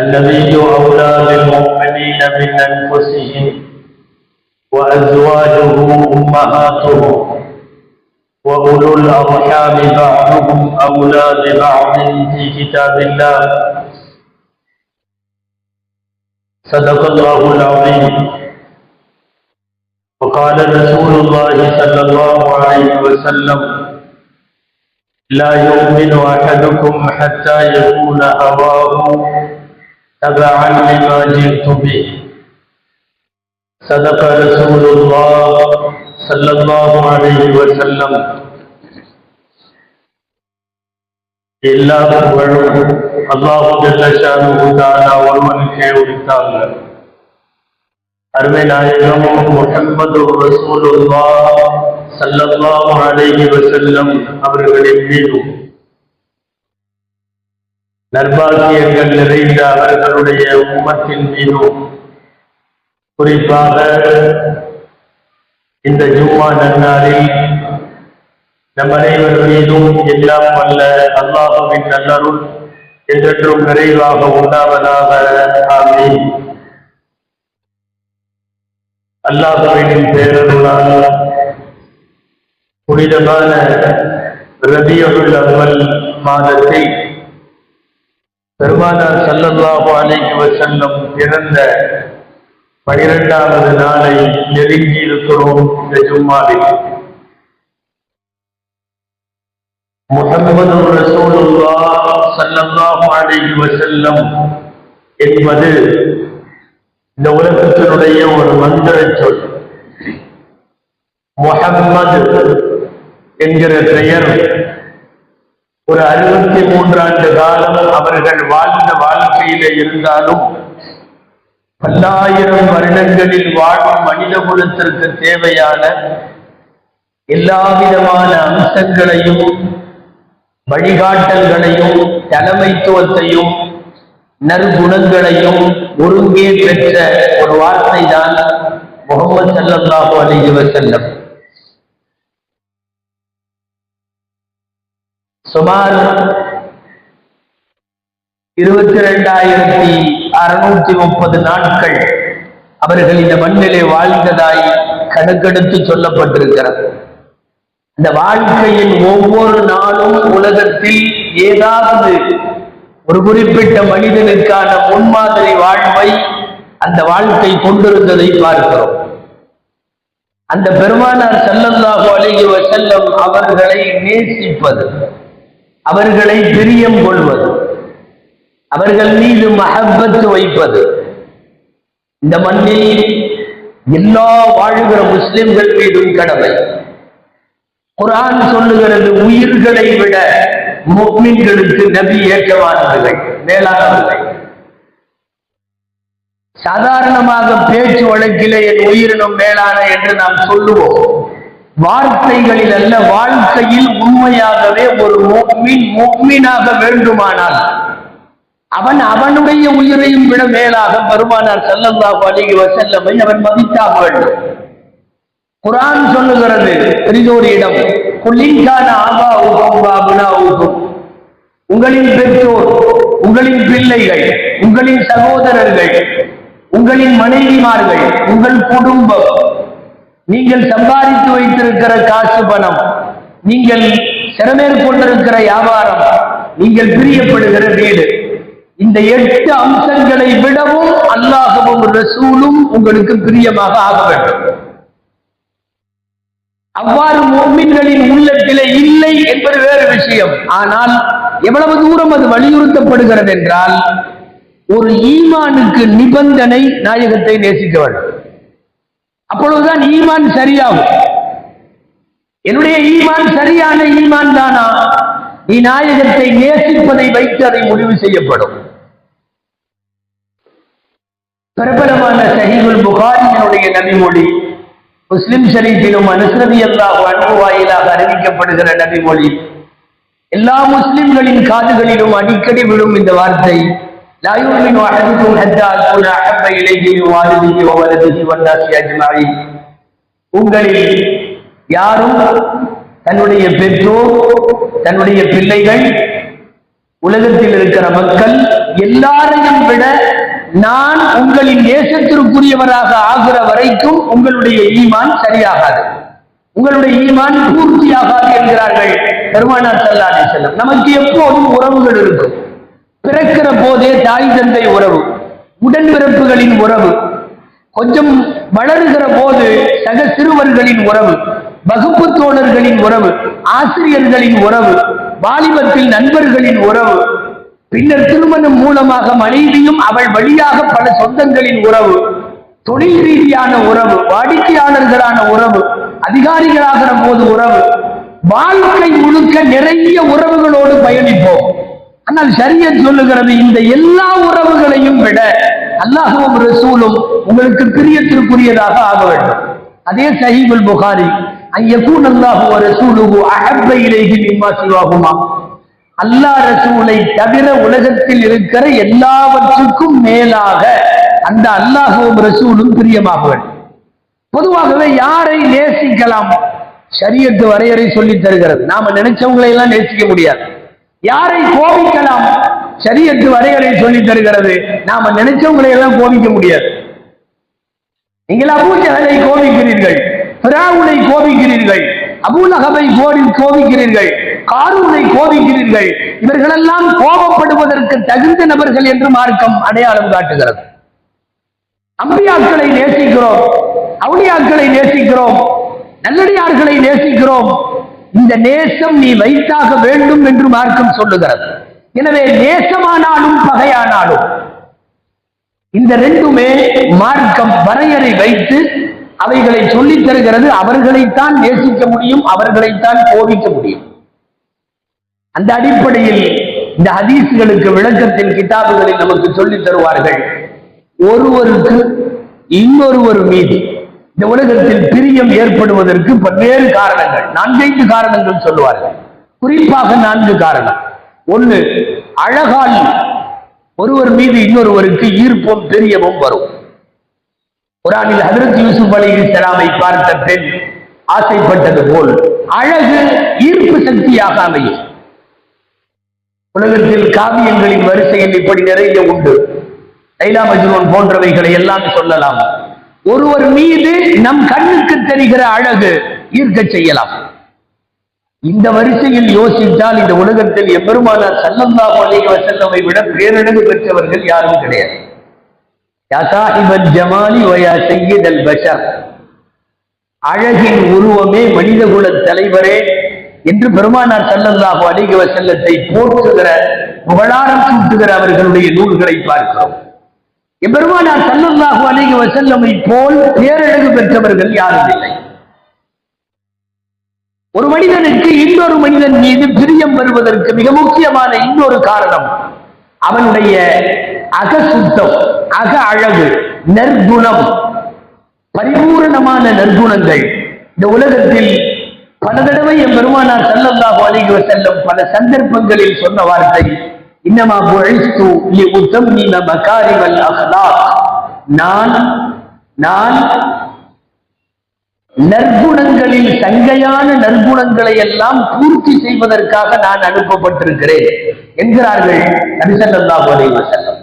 النبي أولى بالمؤمنين من أنفسهم وأزواجه أمهاتهم وأولو الأرحام بعضهم أولى ببعض في كتاب الله. صدق الله العظيم. وقال رسول الله صلى الله عليه وسلم لا يؤمن أحدكم حتى يكون هواه تبعا لما جئت به صدق رسول الله صلى الله عليه وسلم எல்லா புகழும் அல்லாஹு ஜல்லஷானு தாலா ஒருவனுக்கே உரித்தாங்க அருமை நாயகம் முஹம்மது ரசூலுல்லா ஸல்லல்லாஹு அலைஹி வஸல்லம் அவர்களின் மீதும் நர்பாகியங்கள் நிறைந்த அவர்களுடைய உம்மத்தின் மீதும் குறிப்பாக இந்த ஜும்மா நன்னாரில் நம் அனைவர் மீதும் எல்லாம் வல்ல அல்லாஹுவின் நல்லருள் என்றென்றும் நிறைவாக உண்டாவதாக. ஆமீன். அல்லாஹுவின் பேரருளால் புனிதமான ரபியுல் அமல் மாதத்தை பெருமானார் சல்லல்லாஹு அலைஹி வசல்லம் பிறந்த பனிரெண்டாவது நாளை நெருங்கி இருக்கிறோம் இந்த ஜும்மாவில். முகமது ரசூலுல்லா சல்லல்லாஹு அலைஹி வசல்லம் என்பது இந்த உலகத்தினுடைய ஒரு மந்திர சொல். முஹம்மது என்கிற பெயர் ஒரு அறுபத்தி மூன்றாண்டு காலம் அவர்கள் வாழ்ந்த வாழ்க்கையில இருந்தாலும் பல்லாயிரம் வருடங்களில் வாழும் மனித குலத்திற்கு தேவையான எல்லா விதமான அம்சங்களையும் வழிகாட்டல்களையும் தலைமைத்துவத்தையும் நற்குணங்களையும் ஒருங்கே பெற்ற ஒரு வார்த்தை தான் முகமது சல்லாஹு அலைஹி செல்லம் சுமார் இருபத்தி ரெண்டாயிரத்தி அறுநூத்தி முப்பது நாட்கள் அவர்கள் இந்த மண்ணிலே வாழ்ந்ததாய் கணக்கெடுத்து சொல்லப்பட்டிருக்கிறது. இந்த வாழ்க்கையின் ஒவ்வொரு நாளும் உலகத்தில் ஏதாவது ஒரு குறிப்பிட்ட மனிதனுக்கான முன்மாதிரி வாழ்வை அந்த வாழ்க்கை கொண்டிருந்ததை பார்க்கிறோம். அந்த பெருமானார் செல்லல்லாஹு அலைஹி செல்லம் அவர்களை நேசிப்பது அவர்களை பிரியம் கொள்வது. அவர்கள் மீது மகப்பத்து வைப்பது. இந்த மண்ணில் எல்லா வாழுகிற முஸ்லிம்கள் மீதும் கடமை. குரான் சொல்லுகிறது உயிர்களை விட முக்மின்களுக்கு நபி ஏற்றமானவர்கள் மேலானவர்கள். சாதாரணமாக பேச்சு வழக்கிலே என் உயிரினம் மேலான என்று நாம் சொல்லுவோம். வார்த்தைகளில் அல்ல வாழ்க்கையில் உண்மையாகவே ஒரு முக்மின் முக்மீனாக வேண்டுமானால் அவன் அவனுடைய உயிரையும் விட மேலாக பெருமானார் செல்லல்லாஹு அலைஹி வஸல்லமை அவன் மதித்தாக வேண்டும். குரான் சொல்லுகிறது பெரிதோரிடம் இடம் ஆபா ஊகம் பாபுனா ஊகம் உங்களின் பெற்றோர் உங்களின் பிள்ளைகள் உங்களின் சகோதரர்கள் உங்களின் மனைவிமார்கள் உங்கள் குடும்பம் நீங்கள் சம்பாதித்து வைத்திருக்கிற காசு பணம் நீங்கள் சிறமேற்கொண்டிருக்கிற வியாபாரம் நீங்கள் பிரியப்படுகிற வீடு இந்த எட்டு அம்சங்களை விடவும் அல்லாகவும் ரசூலும் உங்களுக்கு பிரியமாக ஆக வேண்டும். அவ்வாறு மோமின்களின் உள்ளத்திலே இல்லை என்பது வேறு விஷயம். ஆனால் எவ்வளவு தூரம் அது வலியுறுத்தப்படுகிறது என்றால் ஒரு ஈமானுக்கு நிபந்தனை நாயகத்தை நேசிக்க வேண்டும். அப்பொழுதுதான் ஈமான் சரியாகும். என்னுடைய ஈமான் சரியான ஈமான் தானா? நீ நாயகத்தை நேசிப்பதை வைத்து அதை முடிவு செய்யப்படும். பிரபலமான சஹீபுல் புகாரியினுடைய நபிமொழி முஸ்லிம் ஷரீஃபிலும் அனுசரதி அல்லாஹ் அன்பு வாயிலாக அறிவிக்கப்படுகிற நபிமொழி எல்லா முஸ்லிம்களின் காதுகளிலும் அடிக்கடி விழும் இந்த வார்த்தை لا يؤمن أحدكم حتى أكون أحب إليه من والده وولده والناس أجمعين உங்களில் யாரும் தன்னுடைய பெற்றோர் தன்னுடைய பிள்ளைகள் உலகத்தில் இருக்கிற மக்கள் எல்லாரையும் விட நான் உங்களின் நேசத்திற்குரியவராக ஆகிற வரைக்கும் உங்களுடைய ஈமான் சரியாகாது உங்களுடைய ஈமான் பூர்த்தியாகாது என்கிறார்கள் பெருமானார் சல்லாடி செல்லம் நமக்கு எப்போதும் உறவுகள் இருக்கும் பிறக்கிற போதே தாய் தந்தை உறவு உடன்பிறப்புகளின் உறவு கொஞ்சம் வளருகிற போது சக சிறுவர்களின் உறவு வகுப்பு தோழர்களின் உறவு ஆசிரியர்களின் உறவு வாலிபத்தில் நண்பர்களின் உறவு பின்னர் திருமணம் மூலமாக மனைவியும் அவள் வழியாக பல சொந்தங்களின் உறவு தொழில் ரீதியான உறவு வாடிக்கையாளர்களான உறவு அதிகாரிகளாகிற போது உறவு வாழ்க்கை முழுக்க நிறைய உறவுகளோடு பயணிப்போம். ஆனால் சரியத் சொல்லுகிறது இந்த எல்லா உறவுகளையும் விட அல்லாஹும் ரசூலும் உங்களுக்கு பிரியத்திற்குரியதாக ஆக வேண்டும். அதே சஹீபுல் புகாரி ஐயக்கூன் அல்லாஹு ரசூலுகு அஹப்ப இலைஹி மிம்மா சிவாகுமா அல்லாஹ் ரசூலை தவிர உலகத்தில் இருக்கிற எல்லாவற்றுக்கும் மேலாக அந்த அல்லாஹுவும் ரசூலும் பிரியமாக வேண்டும். பொதுவாகவே யாரை நேசிக்கலாம்? ஷரியத்து வரையறை சொல்லித் தருகிறது. நாம நினைச்சவங்களை எல்லாம் நேசிக்க முடியாது. யாரை கோபிக்கலாம்? சரி என்று வரைகளை சொல்லி தருகிறது. நாம நினைச்சவங்களை எல்லாம் கோபிக்க முடியாது. நீங்கள் அபூஜகலை கோபிக்கிறீர்கள் பிராவுனை கோபிக்கிறீர்கள் அபூலகவை கோடி கோபிக்கிறீர்கள் காரூனை கோபிக்கிறீர்கள். இவர்களெல்லாம் கோபப்படுவதற்கு தகுந்த நபர்கள் என்று மார்க்கம் அடையாளம் காட்டுகிறது. அம்பியாக்களை நேசிக்கிறோம் அவுளியாக்களை நேசிக்கிறோம் நல்லடியார்களை நேசிக்கிறோம். இந்த நேசம் நீ வைத்தாக வேண்டும் என்று மார்க்கம் சொல்லுகிறது. எனவே நேசமானாலும் பகையானாலும் இந்த ரெண்டுமே மார்க்கம் வரையறை வைத்து அவைகளை சொல்லித் தருகிறது. அவர்களைத்தான் நேசிக்க முடியும் அவர்களைத்தான் கோபிக்க முடியும். அந்த அடிப்படையில் இந்த ஹதீஸ்களுக்கு விளக்கத்தின் கிதாபுகளில் நமக்கு சொல்லித் தருவார்கள். ஒருவருக்கு இன்னொருவர் மீது இந்த உலகத்தில் பிரியம் ஏற்படுவதற்கு பல்வேறு காரணங்கள். நான்கைந்து காரணங்கள் சொல்லுவார்கள். குறிப்பாக நான்கு காரணம். ஒன்று அழகால் ஒருவர் மீது இன்னொருவருக்கு ஈர்ப்பும் பிரியமும் வரும். குரானில் ஹதரத் யூசுப் அலி இஸ்லாமை பார்த்த பெண் ஆசைப்பட்டது போல் அழகு ஈர்ப்பு சக்தியாக அமையும். உலகத்தில் காவியங்களின் வரிசையில் இப்படி நிறைய உண்டு. லைலா மஜ்னூன் போன்றவைகளை எல்லாம் சொல்லலாம். ஒருவர் மீது நம் கண்ணுக்கு தெரிகிற அழகு ஈர்க்க செய்யலாம். இந்த வரிசையில் யோசித்தால் இந்த உலகத்தில் எம்பெருமானார் சல்லந்தா அலைஹி வஸல்லமை விட பேரழகு பெற்றவர்கள் யாரும் கிடையாது. ஜமாலி வயா சையீதல் பஷர். அழகின் உருவமே மனிதகுல தலைவரே என்று பெருமானார் சல்லல்லாஹு அலைஹி வஸல்லத்தை போற்றுகிற புகழாரம் சூட்டுகிற அவர்களுடைய நூல்களை பார்க்கிறோம். எம்பெருமானார் சல்லல்லாஹு அலைஹி வசல்லமை போல் பேரழகு பெற்றவர்கள் யாரும் இல்லை. ஒரு மனிதனுக்கு இன்னொரு மனிதன் மீது பிரியம் வருவதற்கு மிக முக்கியமான இன்னொரு காரணம் அவனுடைய அக சுத்தம் அக அழகு நற்குணம் பரிபூரணமான நற்குணங்கள். இந்த உலகத்தில் பல தடவை என் பெருமானார் சல்லல்லாஹு அலைஹி வஸல்லம் பல சந்தர்ப்பங்களில் சொன்ன வார்த்தை இன்னமா புழைத்து லி உத்தம்மிம மகாரிமல் அஹ்லாக் நான் நான் நற்குணங்களில் சங்கையான நற்குணங்களை எல்லாம் பூர்த்தி செய்வதற்காக நான் அனுப்பப்பட்டிருக்கிறேன் என்கிறார்கள் நபிசல்லாஹு போதை வசல்லம்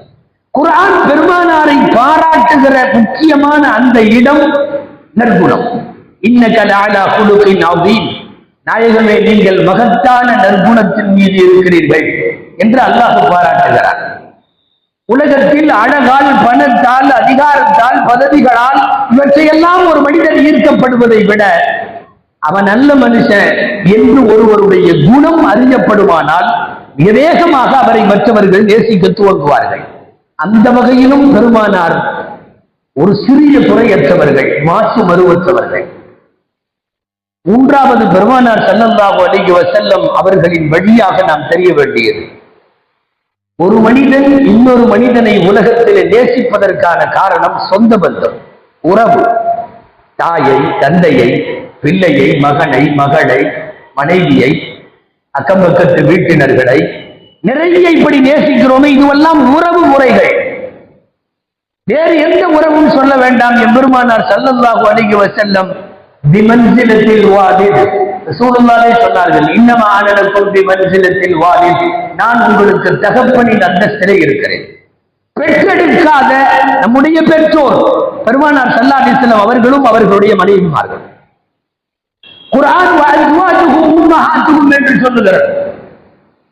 குரான் பெருமானாரை பாராட்டுகிற முக்கியமான அந்த இடம் நற்குணம். இன்னக லஅலா நாயகமே நீங்கள் மகத்தான நற்குணத்தின் மீது இருக்கிறீர்கள். என்று அல்லாஹ் பாராட்டுகிறார். உலகத்தில் அழகால் பணத்தால் அதிகாரத்தால் பதவிகளால் இவற்றையெல்லாம் ஒரு மனிதன் ஈர்க்கப்படுவதை விட அவன் நல்ல மனுஷன் என்று ஒருவருடைய குணம் அறியப்படுமானால் மிக வேகமாக அவரை மற்றவர்கள் நேசிக்க துவங்குவார்கள். அந்த வகையிலும் பெருமானார் ஒரு சிறிய துறையற்றவர்கள் மாசு மறுவற்றவர்கள். மூன்றாவது பெருமானார் ஸல்லல்லாஹு அலைஹி வசல்லம் அவர்களின் வழியாக நாம் தெரிய வேண்டியது ஒரு மனிதன் இன்னொரு மனிதனை உலகத்தில் நேசிப்பதற்கான காரணம் சொந்த பந்தம் உறவு. தாயை தந்தையை பிள்ளையை மகனை மகளை மனைவியை அக்கம் பக்கத்து வீட்டினர்களை நிறைய இப்படி நேசிக்கிறோமே இதுவெல்லாம் உறவு முறைகள். வேறு எந்த உறவும் சொல்ல வேண்டாம் எம்பெருமானார் சல்லல்லாஹு அலைஹி வசல்லம் திமன்சிலத்தில் வாலித். ரசூலுல்லாஹே சொன்னார்கள் இன்னமா அனலக்கும் பிமன்சிலத்தில் வாலித் நான் உங்களுக்கு தகப்பனின் அந்தஸ்திலே இருக்கிறேன். பெற்றெடுக்காத நம்முடைய பெற்றோர் பெருமானார் ஸல்லல்லாஹு அவர்களும் அவர்களுடைய மனைவிமார்கள். குரான் என்று சொல்லுகிறார்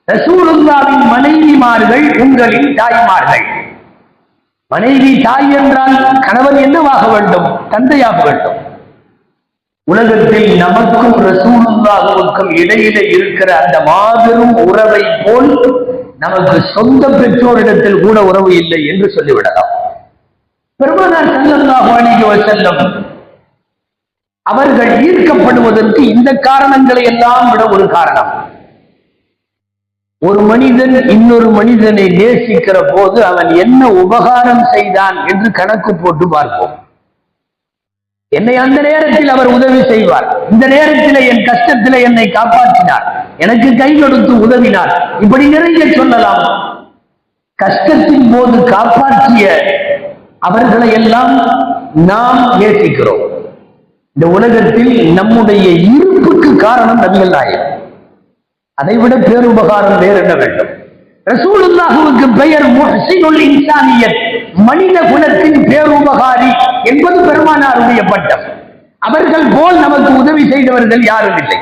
ரசூலுல்லாவின் மனைவிமார்கள் உங்களின் தாய்மார்கள். மனைவி தாய் என்றால் கணவன் என்னவாக வேண்டும்? தந்தையாக வேண்டும். உலகத்தில் நமக்கும் ரசூலுல்லாஹுவுக்கும் இடையில இருக்கிற அந்த மாபெரும் உறவை போல் நமக்கு சொந்த பெற்றோரிடத்தில் கூட உறவு இல்லை என்று சொல்லிவிடலாம். பெருமானார் ஸல்லல்லாஹு அலைஹி வஸல்லம் அவர்கள் ஈர்க்கப்படுவதற்கு இந்த காரணங்களை எல்லாம் விட ஒரு காரணம். ஒரு மனிதன் இன்னொரு மனிதனை நேசிக்கிற போது அவன் என்ன உபகாரம் செய்தான் என்று கணக்கு போட்டு பார்ப்போம். என்னை அந்த நேரத்தில் அவர் உதவி செய்வார். இந்த நேரத்தில் என் கஷ்டத்தில் என்னை காப்பாற்றினார். எனக்கு கை கொடுத்து உதவினார். இப்படி நிறைய சொல்லலாம். கஷ்டத்தின் போது காப்பாற்றிய அவர்களை எல்லாம் நாம் நேசிக்கிறோம். இந்த உலகத்தில் நம்முடைய இருப்புக்கு காரணம் நபிகள் நாயகம். அதைவிட பேருபகாரம் வேறு என்ன வேண்டும்? ரசூலுல்லாஹுவுக்கு பெயர் முஹ்சினுல் இன்சானியத். மனித குலத்தின் பேருபகாரி என்பது பெருமானாருடைய பட்டம். அவர்கள் போல் நமக்கு உதவி செய்தவர்கள் யாரும் இல்லை.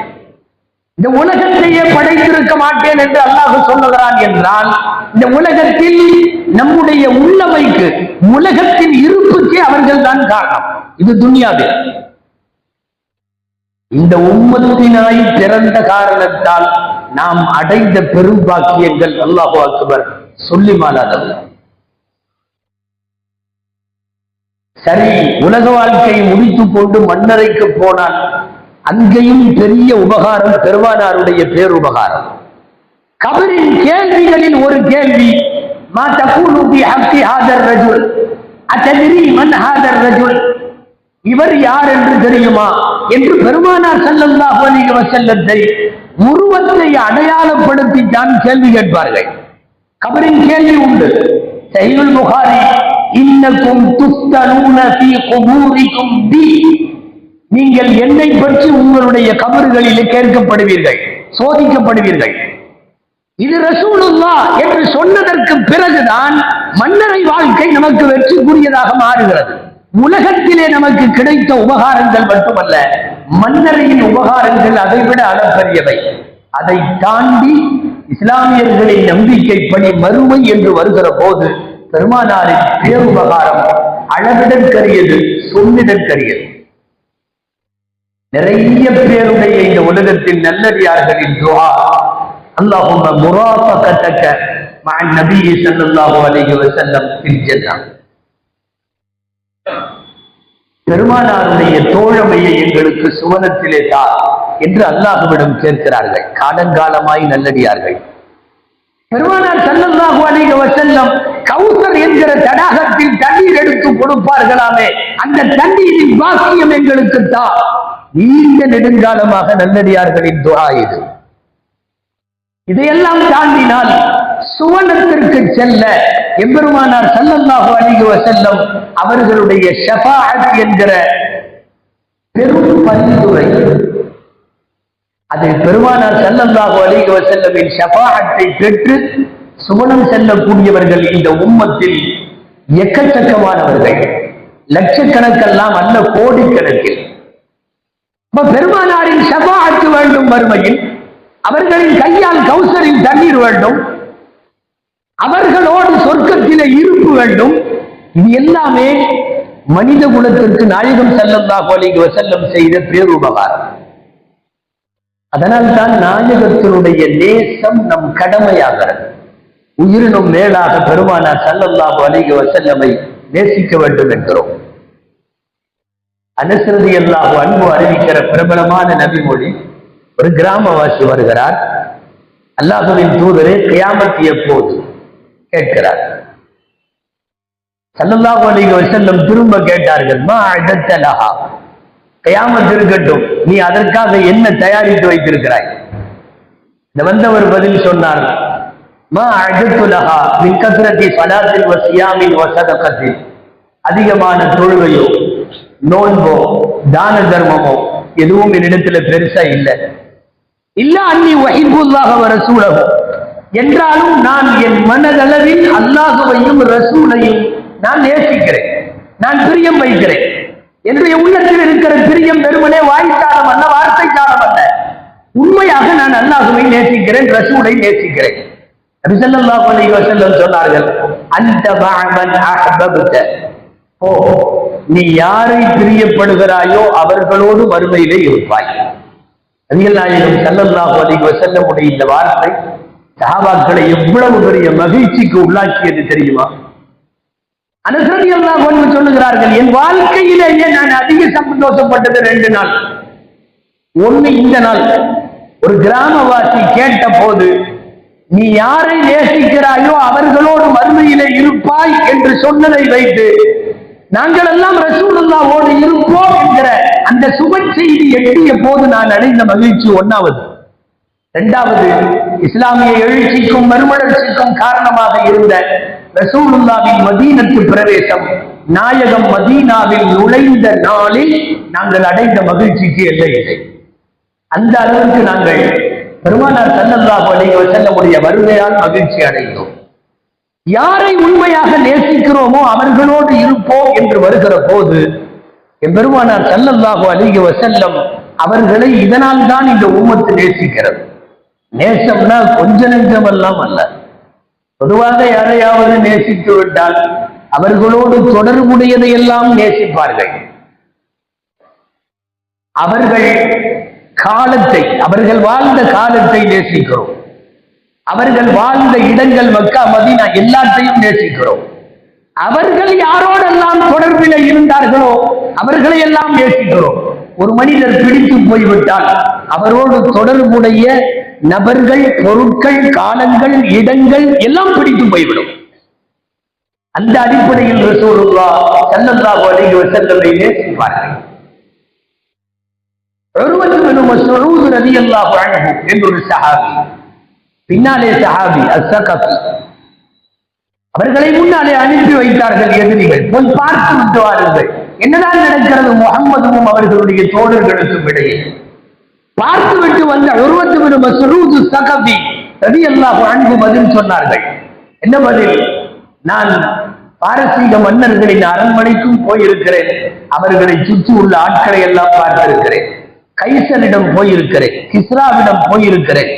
இந்த உலகத்தையே படைத்திருக்க மாட்டேன் என்று அல்லாஹ் சொல்லுகிறான் என்றால் இந்த உலகத்தில் நம்முடைய உள்ளமைக்கு உலகத்தின் இருப்புக்கே அவர்கள் தான் காரணம். இது துன்யாவில். இந்த உம்மத்தினாய் பிறந்த காரணத்தால் நாம் அடைந்த பெரும் பாக்கியங்கள் அல்லாஹு அக்பர் சொல்லி மாறாதல்ல சரி உலக வாழ்க்கையை முடித்துக் கொண்டு மன்னரைக்கு போனான் அங்கேயும் பெரிய உபகாரம் பெருமானாருடைய பேருபகாரம். கபரின் கேள்விகளில் ஒரு கேள்வி மா தகூலு பி ஹக்கி ஹாதர் ரஜுல்? அத்ததிரி மன் ஹாதர் ரஜுல்? இவர் யார் என்று தெரியுமா? என்று பெருமானார் ஸல்லல்லாஹு அலைஹி வஸல்லத்தை உருவத்தை அடையாளப்படுத்தி தான் கேள்வி கேட்பார்கள். கபரின் கேள்வி உண்டு. சஹீஹுல் புகாரி இன்னக்கும் துஸ்தனூன ஃபீ குபூரிக்கும் பி. நீங்கள் என்னை பற்றி உங்களுடைய கபறுகளிலே கேட்கப்படுவீர்கள் சோதிக்கப்படுவீர்கள். இது ரசூலுல்லா என்று சொன்னதற்கு பிறகுதான் மன்னரை வாழ்க்கை நமக்கு வெற்றிக்குரியதாக மாறுகிறது. உலகத்திலே நமக்கு கிடைத்த உபகாரங்கள் மட்டுமல்ல மன்னரையின் உபகாரங்கள் அதைவிட அளப்பரியவை. அதை தாண்டி இஸ்லாமியர்களின் நம்பிக்கைப்படி மறுமை என்று வருகிற போது பெருமானாரின் சுய உபகாரம் அளவிடற்கரியது சொல்லிடற்கரியது நிறைய பேருடைய இந்த உலகத்தில் நல்லடியார்களின் துவா. அல்லாஹும் முராபக்கத்தக்க மகன் நபி சல்லாஹு அலிஹி வசல்லம் பெருமானாருடைய தோழமையை எங்களுக்கு சுவனத்திலே தா என்று அல்லாஹுவிடம் கேட்கிறார்கள். காலங்காலமாய் நல்லடியார்கள். பெருமானார் சல்லல்லாஹு அலிஹி கொடுப்பார்களாமே. அந்த தண்ணீரின் பாக்கியம் எங்களுக்கு தான் நீண்ட நெடுங்காலமாக நல்லடியார்களின் துஆ இது. இதையெல்லாம் தாண்டினால் சுவனத்திற்கு செல்ல எம்பெருமானார் ஸல்லல்லாஹு அலைஹி செல்லம் அவர்களுடைய ஷஃபாஅத் என்கிற பெரும் பரிந்துரை. அது பெருமானார் செல்லந்தாக அலைஹி செல்லமின் ஷஃபாஅத்தை பெற்று சுவனம் செல்லக்கூடியவர்கள் இந்த உம்மத்தில் எக்கச்சக்கமானவர்கள். லட்சக்கணக்கெல்லாம் அல்ல கோடிக்கணக்கில். அப்ப பெருமானாரின் ஷஃபாஅத்து வேண்டும் வறுமையில் அவர்களின் கையால் கௌசரின் தண்ணீர் வேண்டும் அவர்களோடு சொர்க்கத்திலே இருப்பு வேண்டும். இது எல்லாமே மனித குலத்திற்கு நாயகம் ஸல்லல்லாஹு அலைஹி வசல்லம் செய்த பேருபகாரம். அதனால் தான் நாயகத்தினுடைய நேசம் நம் கடமையாகிறது. உயிரினும் மேலாக பெருமானார் சல்லல்லாஹு அலைஹி வசல்லமை நேசிக்க வேண்டும் என்கிறோம். அனுசரதி அல்லாஹு அன்பு அறிவிக்கிற பிரபலமான நபிமொழி ஒரு கிராமவாசி வருகிறார். அல்லாஹுவின் தூதரே கியாமத்து எப்போது? கேட்கிறார். சல்லல்லாஹு அலைஹி வசல்லம் திரும்ப கேட்டார்கள் மா அஜத்தலஹா கியாமத் இருக்கட்டும் நீ அதற்காக என்ன தயாரித்து வைத்திருக்கிறாய்? இந்த வந்தவர் பதில் சொன்னார் அதிகமான தொழுகையோ நோன்போ தான தர்மமோ எதுவும் என்னிடத்துல பெருசா இல்லை. இல்ல அன்னி வஹிபுல்லாஹ வர ரசூலஹு. என்றாலும் நான் என் மனதளவில் அல்லாஹுவையும் ரசூலையும் நான் நேசிக்கிறேன். நான் பிரியம் வைக்கிறேன். என்னுடைய உள்ளத்தில் இருக்கிற பிரியம் பெருமனே வாய்க்காலம் அல்ல வார்த்தை காலம் அல்ல. உண்மையாக நான் அல்லாஹுவை நேசிக்கிறேன் ரசூலை நேசிக்கிறேன். நபி அலி வசல்லம் சொன்னார்கள் அந்த மஅமன் அஹ்பப்த. ஓ நீ யாரை பிரியப்படுகிறாயோ அவர்களோடு வறுமையிலே இருப்பாய். நபிகள் நாயகம் ஸல்லல்லாஹு அலி வசல்லமுடைய இந்த வார்த்தை சஹாபாக்களை எவ்வளவு பெரிய மகிழ்ச்சிக்கு உள்ளாக்கியது தெரியுமா? அனுசரி அல்லாஹ் ஒன்று சொல்லுகிறார்கள் என் வாழ்க்கையிலேயே நான் அதிக சந்தோஷப்பட்டது ரெண்டு நாள்? ஒண்ணு இந்த நாள் ஒரு கிராமவாசி கேட்ட போது நீ யாரை நேசிக்கிறாயோ அவர்களோடு மறுமையிலே இருப்பாய் என்று சொன்னதை வைத்து நாங்கள் எல்லாம் ரசூலுல்லாவோடு இருப்போம் என்கிற அந்த சுப செய்தி எட்டிய போது நான் அடைந்த மகிழ்ச்சி ஒன்னாவது. இரண்டாவது இஸ்லாமிய எழுச்சிக்கும் மறுமலர்ச்சிக்கும் காரணமாக இருந்த ரசூலுல்லாவின் மதீனத்து பிரவேசம் நாயகம் மதீனாவில் நுழைந்த நாளில் நாங்கள் அடைந்த மகிழ்ச்சிக்கு எல்லை இல்லை அந்த அளவுக்கு நாங்கள் பெருமானார் சல்லல்லாஹு அலைஹி வஸல்லமுடைய வருகையால் மகிழ்ச்சி அடைந்தோம். யாரை உண்மையாக நேசிக்கிறோமோ அவர்களோடு இருப்போம் என்று வருகிற போது என் பெருமானார் சல்லல்லாஹு அலைஹி வசல்லம் அவர்களை இதனால் தான் இந்த உமத்து நேசிக்கிறது. நேசம்னா கொஞ்ச நெஞ்சமெல்லாம் அல்ல. பொதுவாக யாரையாவது நேசித்து விட்டால் அவர்களோடு தொடர்புடையதை எல்லாம் நேசிப்பார்கள். அவர்கள் காலத்தை அவர்கள் வாழ்ந்த காலத்தை நேசிக்கிறோம். அவர்கள் வாழ்ந்த இடங்கள் மக்கா மதினா எல்லாத்தையும் நேசிக்கிறோம். அவர்கள் யாரோடெல்லாம் தொடர்பில் இருந்தார்களோ அவர்களை எல்லாம் நேசிக்கிறோம். ஒரு மனிதர் பிடித்து போய்விட்டால் அவரோடு தொடர்புடைய நபர்கள் பொருட்கள் காலங்கள் இடங்கள் எல்லாம் பிடித்து போய்விடும். அந்த அடிப்படையில் ரசூலுல்லாஹ் ஸல்லல்லாஹு அலைஹி வஸல்லமை நேசிப்பார்கள் உர்வத் பின் மஸ்ஊத் ரலியல்லாஹு அன்ஹு என்ற ஒரு சஹாபி பின்னாலே சஹாபி அஸ்ஸகஃபி அவர்களை முன்னாலே அனுப்பி வைத்தார்கள் எதிரிகள். போய் பார்த்து விட்டு வாருங்கள் என்னதான் நடக்கிறது? முகம்மதுவும் அவர்களுடைய தோழர்களுக்கும் இடையே. பார்த்து விட்டு வந்த உருவத்து பின் மஸ்ஊத் சகபி அல்லா அன்பு பதில் சொன்னார்கள். என்ன பதில்? நான் பாரசீக மன்னர்களின் அரண்மனைக்கும் போயிருக்கிறேன். அவர்களை சுற்றி உள்ள ஆட்களை எல்லாம் பார்த்திருக்கிறேன். கைசரிடம் போயிருக்கிறேன் கிஸ்ராவிடம் போயிருக்கிறேன்.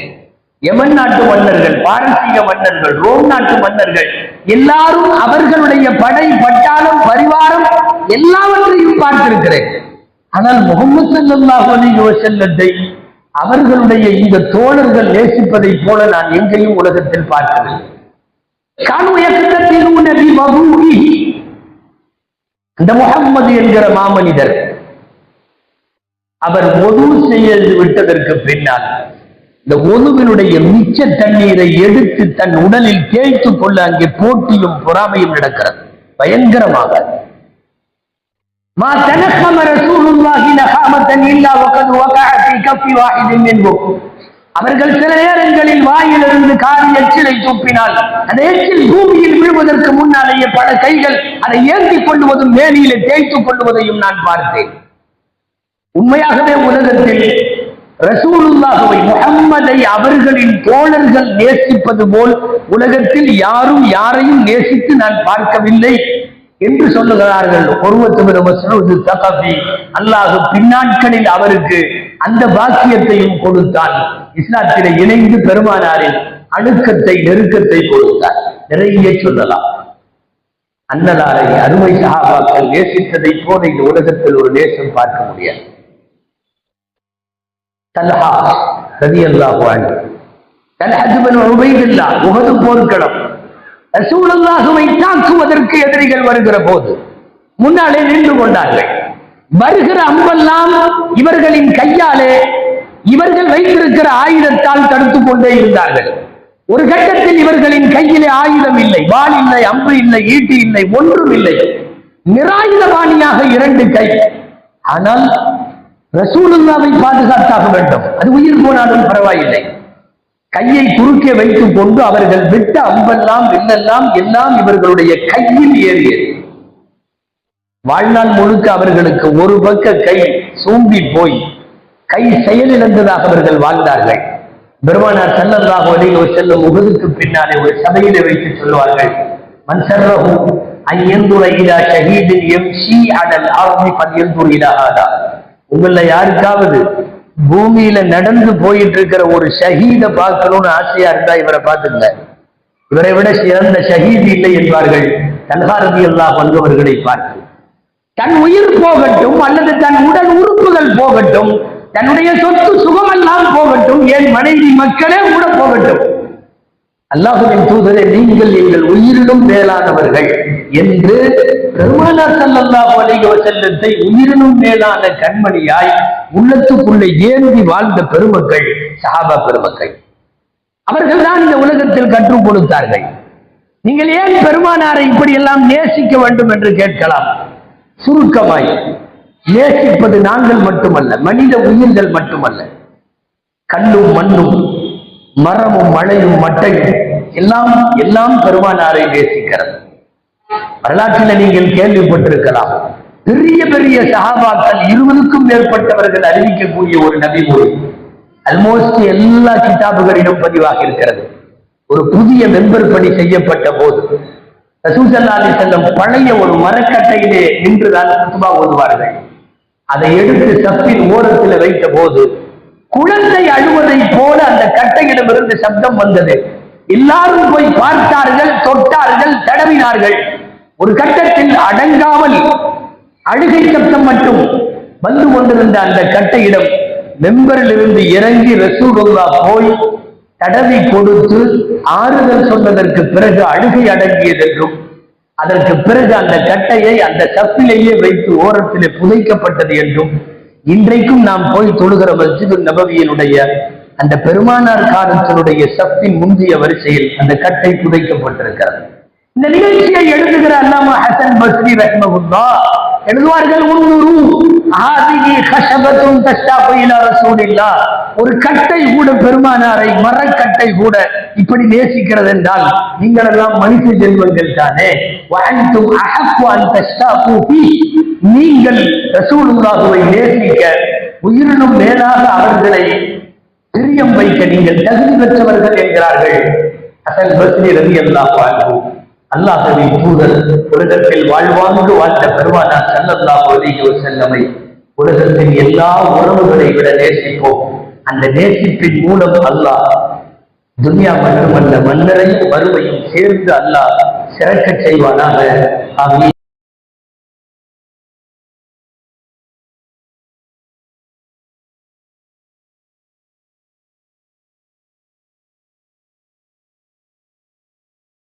எமன் நாட்டு மன்னர்கள் பாரசீக மன்னர்கள் ரோம் நாட்டு மன்னர்கள் எல்லாரும் அவர்களுடைய படை பட்டாளம் பரிவாரம் எல்லாவற்றையும் பார்த்திருக்கிறேன். ஆனால் முகமது சல்லாஹ் அலி செல்லத்தை அவர்களுடைய இந்த தோழர்கள் நேசிப்பதை போல நான் எங்கேயும் உலகத்தில் பார்க்கவில்லை. காணும் நபி மகூரி இந்த முகம்மது என்கிற மாமனிதர் அவர் ஒது செய்ய விட்டதற்கு பின்னால் இந்த ஒதுவினுடைய மிச்ச தண்ணீரை எடுத்து தன் உடலில் தேய்த்துக் கொள்ள அங்கே போட்டியும் பொறாமையும் நடக்கிறது பயங்கரமாக ما تنخم رسول الله نخامة إلا وقد وقع في كف واحد منهم அவர்கள் சில நேரங்களில் வாயிலிருந்து காரி எச்சிலை துப்பினால் அந்த எச்சில் பூமியில் விழுவதற்கு முன்னாலேயே பல கைகள் அதை ஏந்திக் கொள்வதும் மேனியிலே தேய்த்துக் கொள்வதையும் நான் பார்த்தேன் உண்மையாகவே உலகத்தில் ரசூலுல்லாஹுவை முகம்மதை அவர்களின் தோழர்கள் நேசிப்பது போல் உலகத்தில் யாரும் யாரையும் நேசித்து நான் பார்க்கவில்லை என்று சொல்லுகிறார்கள். ஒருவத்து தகபி. அல்லாஹு பின்னாட்களில் அவருக்கு அந்த பாக்கியத்தையும் கொடுத்தான். இஸ்லாத்திலே இணைந்து பெருமானாரின் அணுக்கத்தை நெருக்கத்தை கொடுத்தார். நிறைய சொல்லலாம். அன்னலாரை அருமை சகாபாக்கள் நேசித்ததை போல இந்த உலகத்தில் ஒரு நேசம் பார்க்க முடியாது. தல்ஹா ரதி அல்லாஹ் தல்ஹத் பின் உபைதுல்லாஹ் போர்க்களம். ரசூலல்லாஹுவை தாக்குவதற்கு எதிரிகள் வருகிற போது முன்னாலே நின்று கொண்டார்கள். வருகிற அம்பெல்லாம் இவர்களின் கையாலே இவர்கள் வைத்திருக்கிற ஆயுதத்தால் தடுத்துக் கொண்டே இருந்தார்கள். ஒரு கட்டத்தில் இவர்களின் கையிலே ஆயுதம் இல்லை வாள் இல்லை அம்பு இல்லை ஈட்டி இல்லை ஒன்றும் இல்லை. நிராயுதபாணியாக இரண்டு கை. ஆனால் ரசூலுல்லாவை பாதுகாத்தாக வேண்டும். அது உயிர் போனாலும் பரவாயில்லை. கையை குறுக்கே வைத்துக் கொண்டு அவர்கள் விட்ட அம்பெல்லாம் வில்லெல்லாம் எல்லாம் இவர்களுடைய கையில் ஏறியது. வாழ்நாள் முழுக்க அவர்களுக்கு ஒரு பக்க கை சூம்பி போய் கை செயலிழந்ததாக அவர்கள் வாழ்ந்தார்கள். பெருமானார் செல்லல்லாக ஒரு செல்லும் முகதுக்கு பின்னாலே ஒரு சபையிலே வைத்து சொல்வார்கள். மன்சர்ரகு ஐயந்துர இலா எம் ஷி அடல் ஆர்மி பல்யந்துர் இலாஹாதா உங்கள யாருக்காவது பூமியில நடந்து போயிட்டு இருக்கிற ஒரு ஷஹீத பார்க்கணும்னு ஆசையா இருந்தா இவரை பார்த்துங்க இவரை விட சிறந்த ஷஹீத் இல்லை என்பார்கள். தன்ஹாரதி அல்லா வந்தவர்களை பார்த்து. தன் உயிர் போகட்டும் அல்லது தன் உடல் உறுப்புகள் போகட்டும் தன்னுடைய சொத்து சுகமெல்லாம் போகட்டும் என் மனைவி மக்களே கூட போகட்டும். அல்லாஹுவின் தூதரை நீங்கள் எங்கள் உயிரிலும் மேலானவர்கள் என்று பெருமானார் ஸல்லல்லாஹு அலைஹி வஸல்லத்தை உயிரினும் மேலான கண்மணியாய் உள்ளத்துக்குள்ளே ஏந்தி வாழ்ந்த பெருமக்கள் சஹாபா பெருமக்கள். அவர்கள் தான் இந்த உலகத்தில் கற்றுக் கொடுத்தார்கள். நீங்கள் ஏன் பெருமானாரை இப்படி எல்லாம் நேசிக்க வேண்டும் என்று கேட்கலாம்? சுருக்கமாய் நேசிப்பது நாங்கள் மட்டுமல்ல மனித உயிர்கள் மட்டுமல்ல. கல்லும் மண்ணும் மரமும் மழையும் மட்டையும் எல்லாம் எல்லாம் பெருமானாரை நேசிக்கிறது. வரலாற்றில் நீங்கள் கேள்விப்பட்டிருக்கலாம். பெரிய பெரிய சகாபாக்கள் இருபதுக்கும் மேற்பட்டவர்கள் அறிவிக்கக்கூடிய ஒரு நபிமொழி அல்மோஸ்ட் எல்லா கிதாபுகளிலும் பதிவாக இருக்கிறது. ஒரு புதிய மெம்பர் பணி செய்யப்பட்ட போது ரசூசல்லா அலி செல்லம் பழைய ஒரு மரக்கட்டையிலே நின்றுதான் குத்துபா ஓதுவார்கள். அதை எடுத்து சப்பின் ஓரத்தில் வைத்த போது குழந்தை அழுவதை போல அந்த கட்டையிடமிருந்து சப்தம் வந்தது. எல்லாரும் போய் பார்த்தார்கள் தொட்டார்கள் தடவினார்கள். ஒரு கட்டத்தில் அடங்காமல் அழுகை சப்தம் மட்டும் வந்து கொண்டிருந்த அந்த கட்டையிடம் மெம்பரில் இருந்து இறங்கி ரசூலுல்லா போய் தடவி கொடுத்து ஆறுதல் சொன்னதற்கு பிறகு அழுகை அடங்கியதென்றும் அதற்கு பிறகு அந்த கட்டையை அந்த சப்பிலேயே வைத்து ஓரத்திலே புதைக்கப்பட்டது என்றும் இன்றைக்கும் நாம் போய் தொழுகிற மஸ்ஜிது நபவியினுடைய அந்த பெருமானார் காலத்தினுடைய சக்தி முந்தைய வரிசையில் அந்த கட்டை புதைக்கப்பட்டிருக்கிறது. இந்த நிகழ்ச்சியை எழுதுகிற அல்லாமா ஹசன் பஸ்ரி ரஹ்மகுல்லா எழுதுவார்கள் உன்னுரு ஆதிகி கஷபத்தும் தஷ்டாபு இலா ஒரு கட்டை கூட பெருமானாரை மரக்கட்டை கூட இப்படி நேசிக்கிறது என்றால் நீங்கள் எல்லாம் மனுஷ ஜென்மங்கள் தானே. வஅன்தும் அகப்பு அன் நீங்கள் ரசூலுல்லாஹுவை நேசிக்க உயிரினும் மேலாக அவர்களை பிரியம் வைக்க நீங்கள் தகுதி பெற்றவர்கள் என்கிறார்கள். அசல் பஸ்ரி ரவி அல்லாஹ் வாழ்வு அல்லாஹுவின் தூதர் உலகத்தில் வாழ்வாங்கு வாழ்ந்த பெருமானா சல்லல்லா ஒலியோ செல்லமை உலகத்தின் எல்லா உறவுகளை விட நேசிப்போம். அந்த நேசிப்பின் மூலம் அல்லாஹ் துனியா மட்டுமல்ல மன்னரையும் வறுமையும் சேர்ந்து அல்லாஹ் சிறக்கச் செய்வானாக. ஆகிய